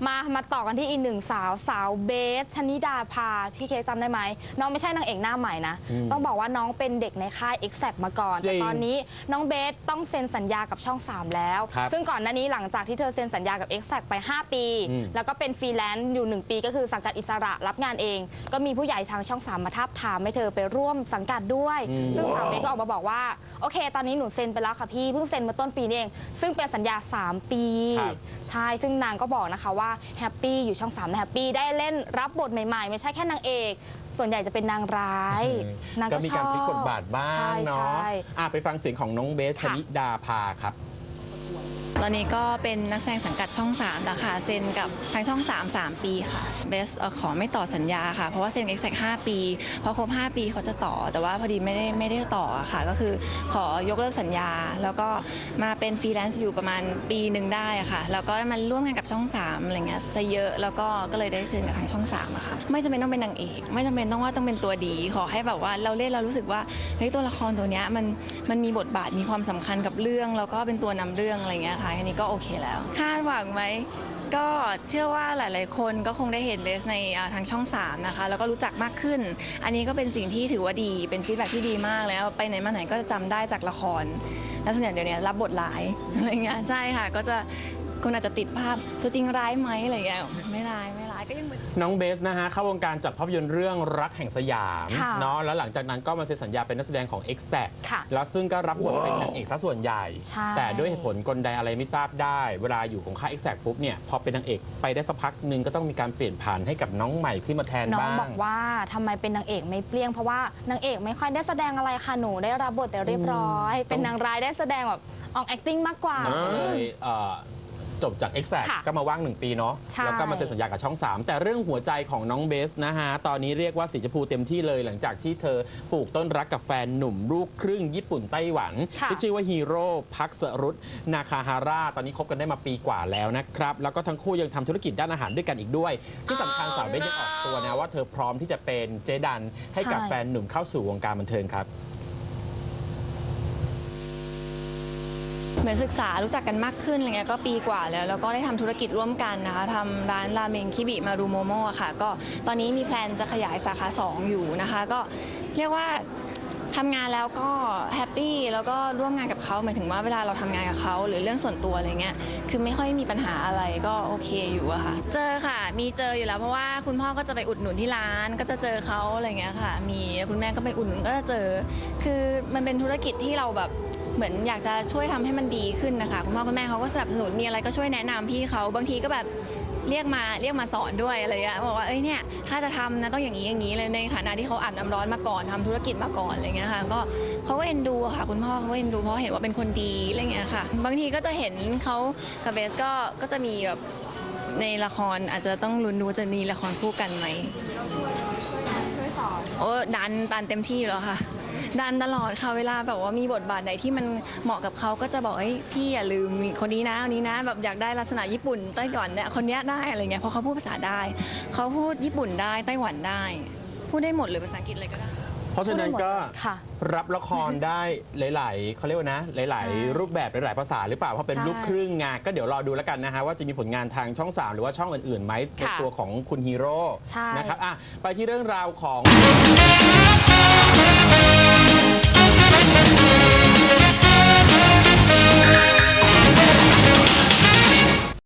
สาวสาวเบสชนิดาภาพี่เคกจำได้ไหมน้องไม่ใช่นางเอกหน้าใหม่นะ อืมต้องบอกว่าน้องเป็นเด็กในค่าย e x a c t มาก่อน จริงแต่ตอนนี้น้องเบสต้องเซ็นสัญญากับช่อง 3 แล้ว ครับซึ่งก่อนหน้านี้หลังจากที่เธอเซ็นสัญญากับ e x a c t ไป 5 ปี อืม แล้วก็เป็นฟรีแลนซ์อยู่ 1 ปีก็คือสังกัดอิสระรับงานเอง ก็มีผู้ใหญ่ทางช่อง 3 มาทับทามให้เธอไปร่วมสังกัดด้วย อืม ซึ่งสาวเบสก็ออกมาบอกว่าโอเค ตอนนี้หนูเซ็นไปแล้วค่ะพี่เพิ่งเซ็นมาต้นปีนี่เอง ซึ่งเป็นสัญญา 3 ปี ครับ ใช่ ซึ่งนางก็บอกนะคะว่าแฮปปี้อยู่ช่อง3ามแฮปปี้ได้เล่นรับบทใหม่ๆ ไม่ใช่แค่นางเอก ส่วนใหญ่จะเป็นนางร้ายนางก็ก็มีชการอบพลิกบทบาทบ้างใช่เนาะใช่ อะไปฟังเสียงของน้องเบสชค่ะนิดาภาครับ ตอนนี้ก็เป็นนักแสดงสังกัดช่อง3แล้วค่ะเซ็นกับทางช่อง 3 3 ปีค่ะเบสขอไม่ต่อสัญญาค่ะ เพราะว่าเซ็นเอ็กแซก5ปีพอครบ 5 ปีเขาจะต่อ แต่ว่าพอดีไม่ได้ไม่ได้ต่อค่ะ ก็คือขอยกเลิกสัญญา แล้วก็มาเป็นฟรีแลนซ์อยู่ประมาณปีหนึ่งได้ค่ะ แล้วก็มันร่วมกันกับช่อง3อะไรเงี้ยจะเยอะแล้วก็ก็เลยได้เซ็นกับทางช่อง3อะค่ะไม่จำเป็นต้องเป็นนางเอก ไม่จำเป็นต้องว่าต้องเป็นตัวดีขอให้แบบว่าเราเล่นเรารู้สึกว่าเฮ้ยตัวละครตัวเนี้ยมันมันมีบทบาทมีความสำคัญกับเรื่องแล้วก็เป็นตัวนำเรื่องอะไรเงี้ยค่ะอันนี้ก็โอเคแล้ว คาดหวังไหม ก็เชื่อว่าหลาย ๆ คนก็คงได้เห็นเบสในอ่าทางช่อง 3 นะคะ แล้วก็รู้จักมากขึ้น อันนี้ก็เป็นสิ่งที่ถือว่าดีเป็นฟีดแบ็ที่ดีมากแล้ว ไปไหนมาไหนก็จะจำได้จากละคร แล้วส่วนใหญ่เดี๋ยวนี้รับบทร้ายอะไรเงี้ยใช่ค่ะ ก็จะคนอาจจะติดภาพตัวจริงร้ายไหมอะไรเงี้ยไม่ร้ายไม่ร้าย ก็ยังเหมือน น้องเบสนะฮะเข้าวงการจากภาพยนตร์เรื่องรักแห่งสยามค่ะเนาะแล้วหลังจากนั้นก็มาเซ็นสัญญาเป็นนักแสดงของ X t a c ค่ะแล้วซึ่งก็รับบทเป็นนางเอกซะส่วนใหญ่ ใช่ แต่ด้วยเหตุผลกลใดอะไรไม่ทราบได้ เวลาอยู่ของค่าย X t a c ปุ๊บเนี่ยพอเป็นนางเอกไปได้สักพักหนึ่งก็ต้องมีการเปลี่ยนผ่านให้กับน้องใหม่ขึ้นมาแทนน้องบ้าง บอกว่าทำไมเป็นนางเอกไม่เปรี้ยงเพราะว่านางเอกไม่ค่อยได้แสดงอะไรค่ะหนูได้รับบทแต่เรียบร้อย เป็นนางร้ายได้แสดงแบบออก acting มากกว่ามันก็เลยเอ่อ จบจาก e x a c t ค่ะก็มาว่าง 1 ปีเนาะใช่ แล้วก็มาเซ็นสัญญากับช่อง 3 แต่เรื่องหัวใจของน้องเบสนะฮะ ตอนนี้เรียกว่าสีชมพูเต็มที่เลยหลังจากที่เธอปลูกต้นรักกับแฟนหนุ่มลูกครึ่งญี่ปุ่นไต้หวัน ค่ะ ที่ชื่อว่าฮีโร่พักเสรุตนาคาฮาร่าตอนนี้คบกันได้มาปีกว่าแล้วนะครับ แล้วก็ทั้งคู่ยังทำธุรกิจด้านอาหารด้วยกันอีกด้วย ที่สำคัญสาวเบสยังออกตัวนะว่าเธอพร้อมที่จะเป็นเจดันให้กับใช่ แฟนหนุ่มเข้าสู่วงการบันเทิงครับ เหมือนศึกษารู้จักกันมากขึ้นอะไรเงี้ยก็ปีกว่าแล้ว แล้วก็ได้ทำธุรกิจร่วมกันนะคะทำร้านราเมงคิบิมารูโมโมะค่ะ ก็ตอนนี้มีแพลนจะขยายสาขา 2 อยู่นะคะ ก็เรียกว่าทำงานแล้วก็แฮปปี้แล้วก็ร่วมงานกับเขาหมายถึงว่าเวลาเราทำงานกับเขาหรือเรื่องส่วนตัวอะไรเงี้ยคือไม่ค่อยมีปัญหาอะไรก็โอเคอยู่อะค่ะ เจอค่ะ มีเจออยู่แล้วเพราะว่าคุณพ่อก็จะไปอุดหนุนที่ร้าน ก็จะเจอเขาอะไรเงี้ยค่ะ มีคุณแม่ก็ไปอุดหนุนก็จะเจอ คือมันเป็นธุรกิจที่เราแบบ เหมือนอยากจะช่วยทำให้มันดีขึ้นนะคะ คุณพ่อคุณแม่เขาก็สนับสนุนมีอะไรก็ช่วยแนะนำพี่เขาบางทีก็แบบเรียกมาเรียกมาสอนด้วยอะไรอย่างเงี้ยบอกว่าเอ้ยเนี่ยถ้าจะทำนะต้องอย่างนี้อย่างนี้เลยในฐานะที่เขาอาบน้ำร้อนมาก่อนทำธุรกิจมาก่อนอะไรเงี้ยค่ะก็เขาก็เอ็นดูค่ะ คุณพ่อเขาก็เอ็นดูเพราะเห็นว่าเป็นคนดีอะไรเงี้ยค่ะ บางทีก็จะเห็นเขากับเบสก็ก็จะมีแบบในละครอาจจะต้องลุ้นดูจะมีละครคู่กันไหม โอ้ดันดันเต็มที่แล้วค่ะ ดันตลอดค่ะเวลาแบบว่ามีบทบาทไหนที่มันเหมาะกับเขาก็จะบอกไอ้ยพี่อย่าลืมมีคนนี้นะคนนี้นะ แบบอยากได้ลักษณะญี่ปุ่นไต้หวันเนี่ยคนเนี้ยได้อะไรเงี้ยเพราะเขาพูดภาษาได้ เขาพูดญี่ปุ่นได้ไต้หวันได้ พูดได้หมดเลยภาษาอังกฤษอะไรก็ได้ เพราะฉะนั้นก็ค่ะ รับละครได้หลาย ๆเขาเรียกว่านะ หลายใช่ๆรูปแบบหลาย ๆ ภาษาหรือเปล่า เพราะเป็นใช่ลูกครึ่งไงก็เดี๋ยวรอดูแล้วกันนะฮะว่าจะมีผลงานทางช่อง 3 หรือว่าช่องอื่น ๆ ไหมในค่ะตัวของคุณฮีโร่ใช่ นะครับอะไปที่เรื่องราวของ